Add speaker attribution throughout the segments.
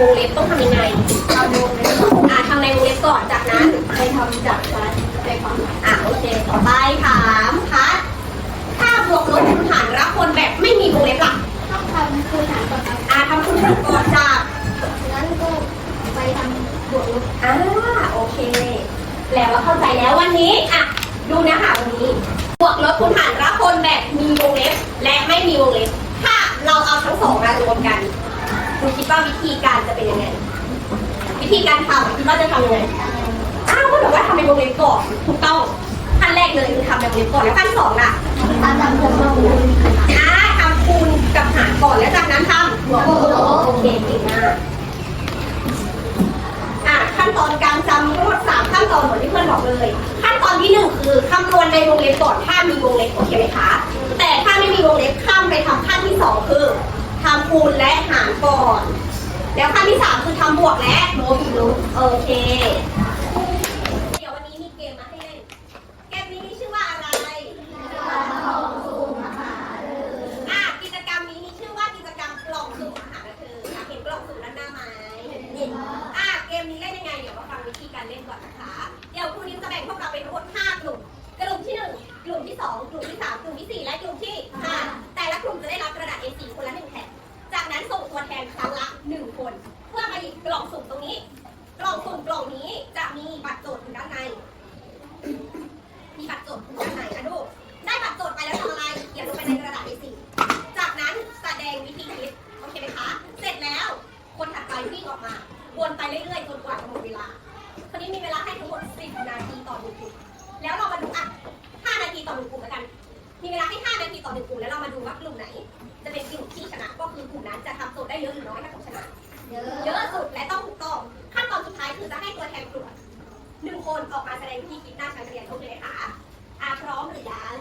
Speaker 1: วงเล็บต้องทำยังไง
Speaker 2: เอาวงเล็บก่อน
Speaker 1: อ่าทำในวงเล็บก่อนจากนั้นไป
Speaker 2: ทำจากการในความ
Speaker 1: อ่าโอเคต่อไปถามพัดถ้าบวกลบคูณหารรับคนแบบไม่มีวงเล็บล่ะ
Speaker 2: ต้องทำคูณหารก่อนครับ
Speaker 1: อ่าทำคูณหารก่อนจาก
Speaker 2: แล้วก็ไปทำบวกลบ
Speaker 1: อ่าโอเค แล้วเราเข้าใจแล้ววันนี้อะดูนะคะวันนี้ บวกลบคูณหารรับคนแบบมีวงเล็บ และไม่มีวงเล็บ ถ้าเราเอาทั้งสองมารวมกันคุณคิด ว่าวิธีการจะเป็นยังไง วิธีการทำคิดว่าจะทำยังไง อ้าวก็บอกว่าทำเป็นวงเล็บก่อนถูกต้องขั้นแรกเลยคือทำเป็นวงเล็บก่อนแล้วขั้นสองล่ะ
Speaker 2: ตามจำนวนบวกลบ
Speaker 1: อ่าทำคูณกับหารก่อนแล้วจากนั้นทำบวกลบโอเคเก่งมากอะขั้นตอนการจำทั้งหมดสามขั้นตอนเหมือนที่เพื่อนบอกเลย ขั้นตอนที่หนึ่งคือคำนวณในวงเล็บก่อนถ้ามีวงเล็บโอเคไหมคะแต่ถ้าไม่มีวงเล็บข้ามไปทำขั้นที่สองคือทำคูณและหารก่อน แล้วขั้นที่สามคือทำบวกและลบลบโอเค คน เพื่อมาหยิบกล่องสุ่มตรงนี้ กล่องสุ่มกล่องนี้จะมีบัตรโจทย์อยู่ด้านใน มีบัตรโจทย์อยู่ด้านในนะลูกได้บัตรโจทย์ไปแล้วทำอะไรเขียนลงไปในกระดาษ A4 จากนั้นแสดงวิธีคิดโอเคไหมคะ เสร็จแล้ว คนถัดไปวิ่งออกมาวนไปเรื่อยๆจนกว่าจะหมดเวลาคนนี้มีเวลาให้ทั้งหมด 10 นาทีต่อหนึ่งกลุ่มแล้วเรามาดูอะ 5 นาทีต่อหนึ่งกลุ่มแล้วกัน มีเวลาให้ 5 นาทีต่อหนึ่งกลุ่มแล้วเรามาดูว่ากลุ่มไหน จะเป็นกลุ่มที่ชนะ ก็คือกลุ่มนั้นจะทำโจทย์ได้เยอะหรือน้อยถ้ากลุ่มชนะ เยอะสุดและต้องถูกต้อง ขั้นตอนสุดท้ายคือจะให้ตัวแทนตรวจหนึ่งคนออกมาแสดงวิธีคิดหน้าชั้นเรียนทุกเคไหมคะอะพร้อมหรือยัง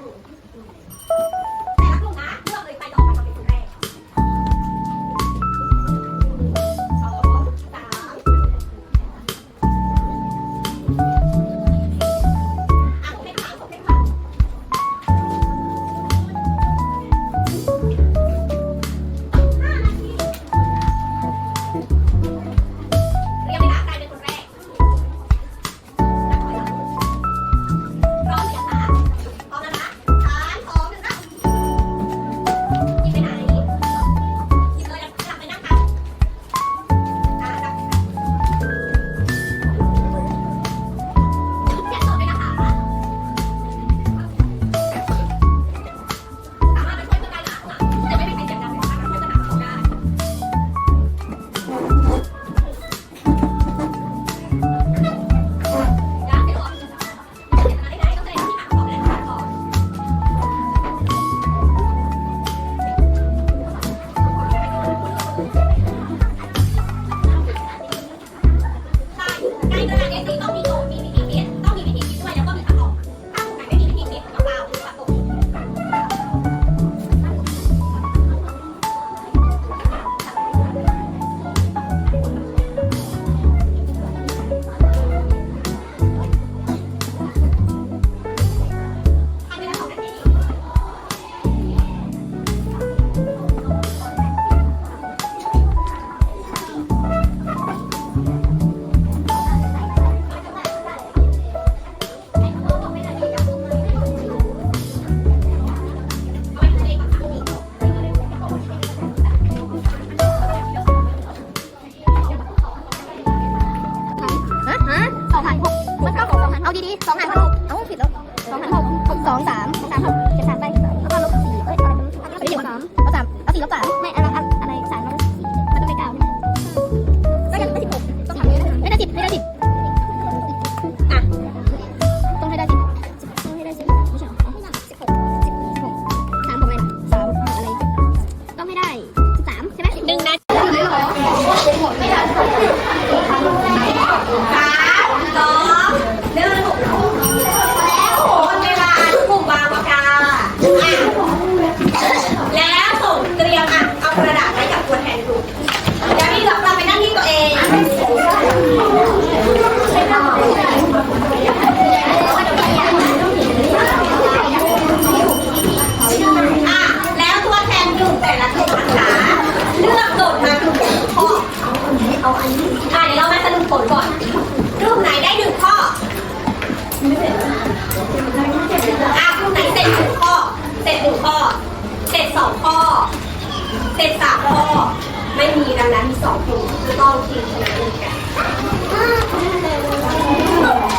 Speaker 1: ไม่มีดังนั้นมีสองกลุ่มจะต้องชิงชนะเลิศกัน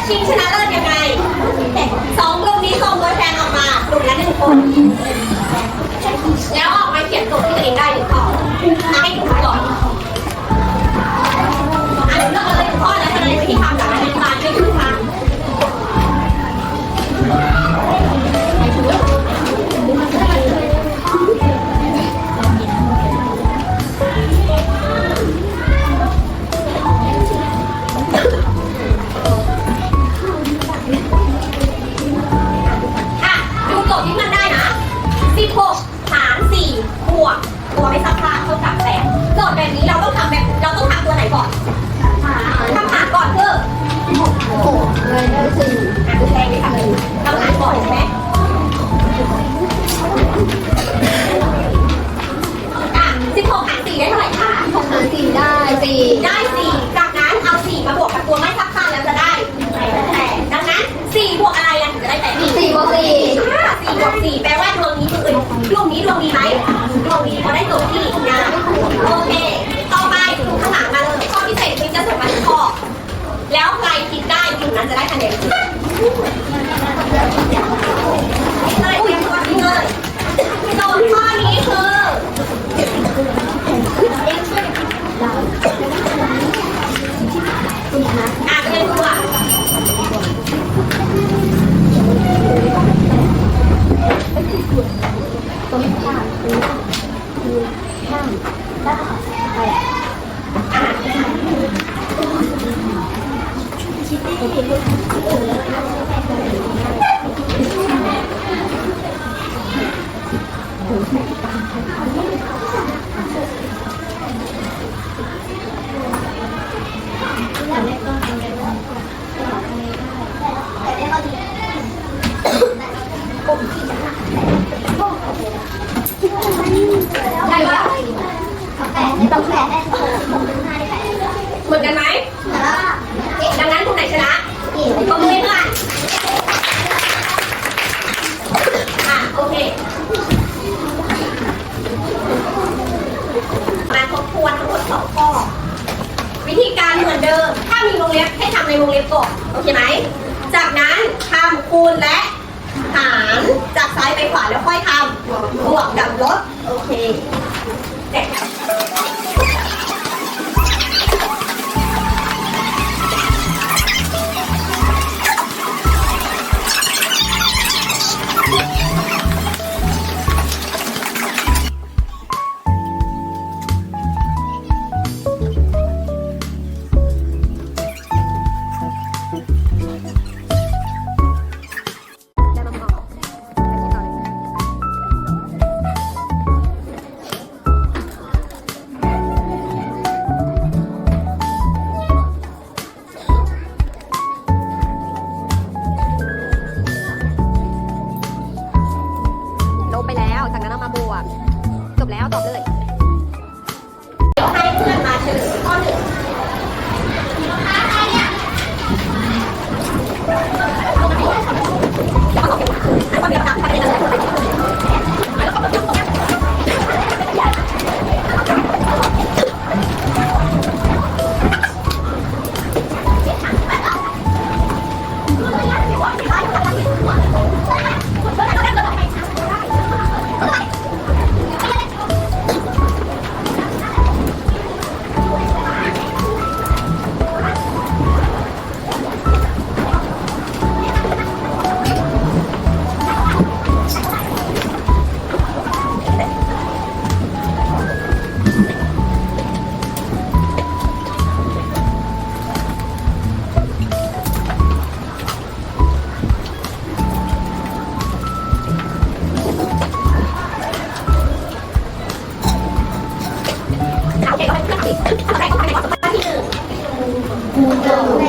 Speaker 1: ชิงชนะเลิศยังไงสองกลุ่มนี้ส่งตัวแทนออกมากลุ่มละหนึ่งคนแล้วออกมาเขียนตัวที่ตัวเองได้หรือเปล่าให้ถูกก่อนอันนี้ก็เลยข้อแล้วทำไมไม่ทำหลังอานนี้มาไม่ถูก 再来看这个。 เดิม ถ้ามีวงเล็บให้ทำในวงเล็บก่อนโอเคไหม จากนั้นทำคูณและหารจากซ้ายไปขวาแล้วค่อยทำบวกกับลบโอเคเด็ก Thank
Speaker 2: you.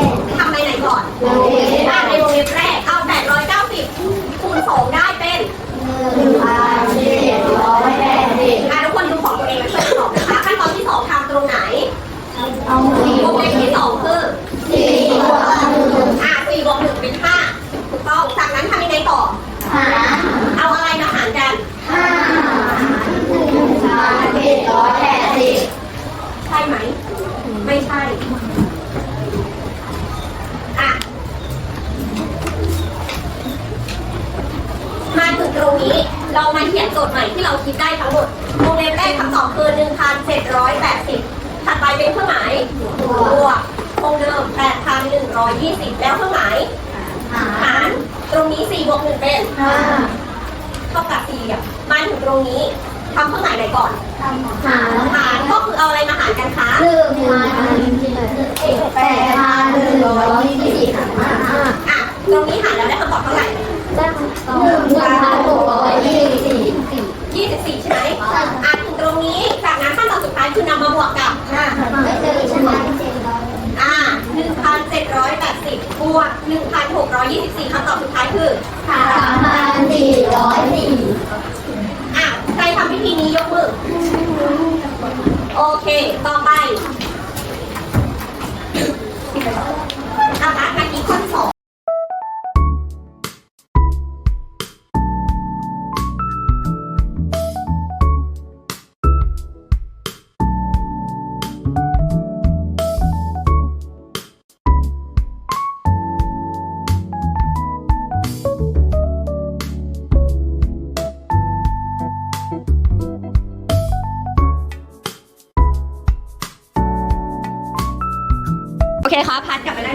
Speaker 1: โจทย์ใหม่ที่เราคิดได้ทั้งหมดวงเล็บแรกคำตอบคือ1,780ถัดไปเป็นเครื่องหมายบวกคงเดิม8,120 แล้วเครื่องหมาย
Speaker 2: หาหา
Speaker 1: รตรงนี้4บวก1เป็น
Speaker 2: ห้า
Speaker 1: เท่ากับ4อะมาถึงตรงนี้ทำเครื่องหมายไหนก่อน
Speaker 2: หาห
Speaker 1: ารก็คือเอาอะไรมาหารกันคะหน
Speaker 2: ึ่งพันแปดพันหนึ่งร้อยยี่สิบห้า
Speaker 1: อะตรงนี้หารแล้วได้คำตอบเท่าไหร่ได
Speaker 2: ้หนึ่งพันหกร้อยยี่สิบสี่
Speaker 1: 24 ใช่ไหมอะถึงตรงนี้ จากนั้นขั้นตอนสุดท้ายคือนำมาบวกกับ
Speaker 2: ไม่เจอใช่ไหม
Speaker 1: อ่า1,780บวก1,624คำตอบสุดท้ายคือ
Speaker 2: สามพันสี่ร้อยสี่
Speaker 1: อะใครทำวิธีนี้ยกมือ โอเค ต่อไปอาบาเมื่อกี้ข้อที่สอง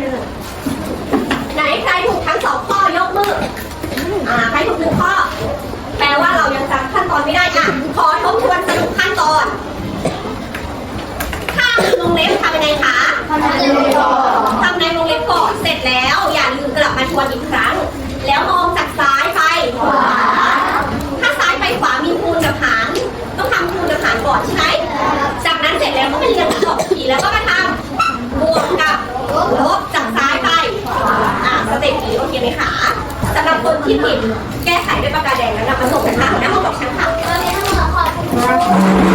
Speaker 1: เลย ไหนใครถูกทั้งสองข้อยกมือ อ่าใครถูกหนึ่งข้อ แปลว่าเรายังจำขั้นตอนไม่ได้อะขอทบทวนสรุปขั้นตอนข้ามวงเล็บทำยังไงคะทำในวงเล็บก่อนเสร็จแล้ว อย่าลืมกลับมาทวนอีกครั้ง แล้วมองจากซ้ายไปขวาถ้าซ้ายไปขวามีคูณกับหารต้องทำคูณกับหารก่อนใช่ไหมจากนั้นเสร็จแล้วก็ไปเรียงจบทีแล้วก็มาทำบวกกับลบ คนที่ผิดแก้ไขด้วยปากกาแดงแล้วนำมาส่งฉันนะเขาบอกฉันค่ะตอนนี้
Speaker 2: ต้องขอขอคุณ